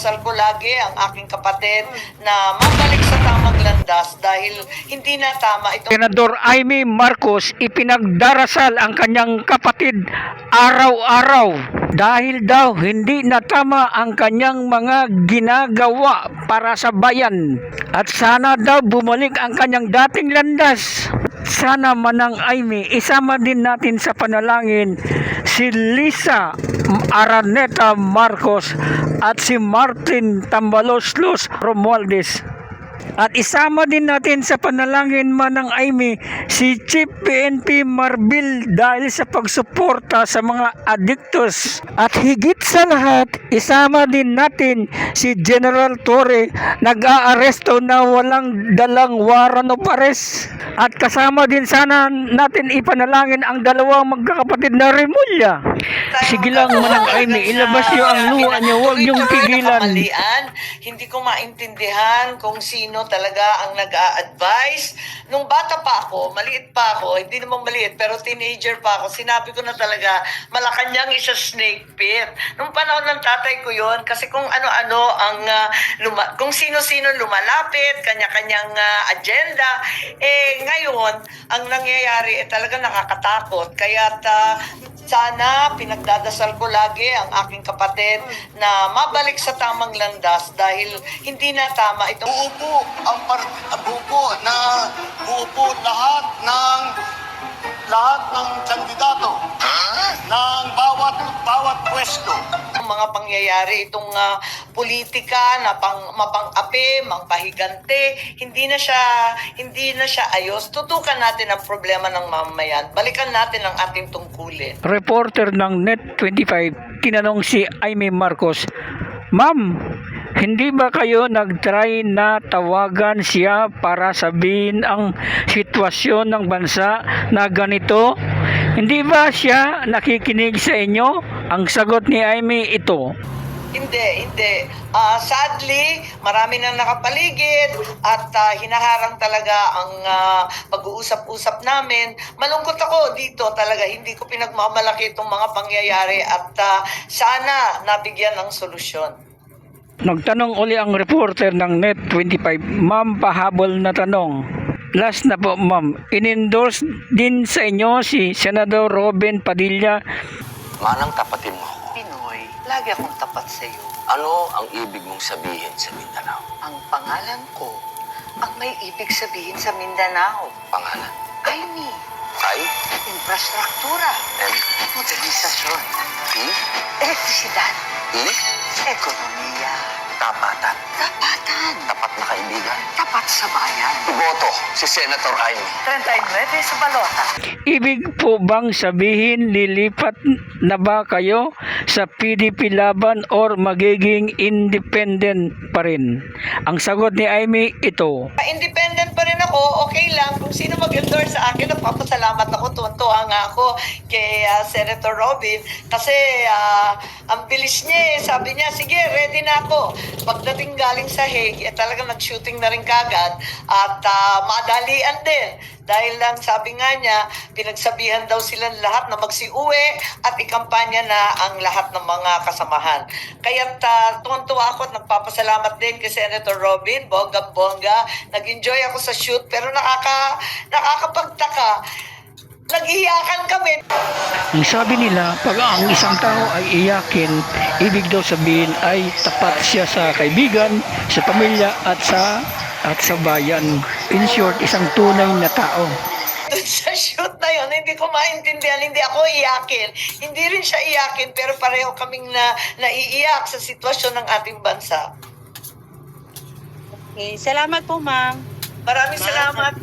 pinagdadasal ko lagi ang aking kapatid na mabalik sa tamang landas dahil hindi na tama itong Senador Amy Marcos ipinagdarasal ang kanyang kapatid araw-araw dahil daw hindi na tama ang kanyang mga ginagawa para sa bayan at sana daw bumalik ang kanyang dating landas. Sana manang Amy, isama din natin sa panalangin si Lisa Araneta Marcos at si Martin Tambaloslos Romualdez. At isama din natin sa panalangin manang Amy si Chief PNP Marbil dahil sa pagsuporta sa mga adiktos. At higit sa lahat, isama din natin si General Torre nag-aaresto na walang dalang waran o pares. At kasama din sana natin ipanalangin ang dalawang magkakapatid na Remulla. Sige lang manang Amy, ilabas niyo ang luha niyo, huwag niyong pigilan. Kamalian. Hindi ko maintindihan kung sino talaga ang nag-a-advise. Nung bata pa ako, maliit pa ako, hindi naman maliit, pero teenager pa ako, sinabi ko na talaga, Malacanang is a snake pit. Nung panahon ng tatay ko yon kasi kung ano-ano ang, ah, luma- kung sino-sino lumalapit, kanya-kanyang ah, agenda, eh ngayon, ang nangyayari eh talaga nakakatakot. Kaya sana pinagdadasal ko lagi ang aking kapatid na mabalik sa tamang landas dahil hindi na tama itong buupo ang par buupo na buupo lahat ng lahat ng kandidato ng bawat bawat pwesto. Mga pangyayari itong ah, politika na pang mapang-api, mangpahigante, hindi na siya hindi na siya ayos. Tutukan natin ang problema ng mamamayan. Balikan natin ang ating tungkulin. reporter ng Net25 tinanong si Aimee Marcos, Ma'am, hindi ba kayo nag-try na tawagan siya para sabihin ang sitwasyon ng bansa na ganito? Hindi ba siya nakikinig sa inyo? Ang sagot ni Aimee ito. Hindi, hindi. Ah, sadly, marami nang nakapaligid at ah, hinaharang talaga ang ah, pag-uusap-usap namin. Malungkot ako dito talaga. Hindi ko pinagmamalaki itong mga pangyayari at ah, sana nabigyan ng solusyon. Nagtanong uli ang reporter ng Net25, Ma'am pahabol na tanong. Last na po ma'am, in-endorse din sa inyo si Senador Robin Padilla Manang tapatin mo ako. Pinoy, lagi akong tapat sa iyo. Ano ang ibig mong sabihin sa Mindanao? Ang pangalan ko, ang may ibig sabihin sa Mindanao, Pangalan? ay ni Ay? infrastruktura, M? modernisasyon, I? elektrisidad, I? ekonomiya, Tapatan. tapatan, Tapat na kaibigan. tapat sa bayan. Iboto si Senator Amy. 39 sa balota. Ibig po bang sabihin lilipat na ba kayo sa PDP laban or magiging independent pa rin? Ang sagot ni Amy ito. Independent pa rin ako, okay lang. Kung sino mag-endorse sa akin, nagpapasalamat ako. Tuwan-tuwa nga ako kay ah, Senator Robin. Kasi ah, ang bilis niya eh. Sabi niya, sige, ready na ako. Pagdating galing sa Hague, eh, talagang nag-shooting na rin kagad. At ah, madalian din. Dahil lang sabi nga niya, pinagsabihan daw silang lahat na magsiuwi at ikampanya na ang lahat ng mga kasamahan. Kaya uh, tuwan-tuwa ako at nagpapasalamat din kay Senator Robin, bongga-bongga. Nag-enjoy ako sa shoot pero nakaka, nakakapagtaka. Nag-iyakan kami. Ang sabi nila, pag ang isang tao ay iyakin, ibig daw sabihin ay tapat siya sa kaibigan, sa pamilya at sa at sa bayan. In short, isang tunay na tao. Dun sa shoot na yon hindi ko maintindihan, hindi ako iyakin. Hindi rin siya iyakin, pero pareho kaming na, naiiyak sa sitwasyon ng ating bansa. Okay, salamat po, ma'am. Maraming salamat.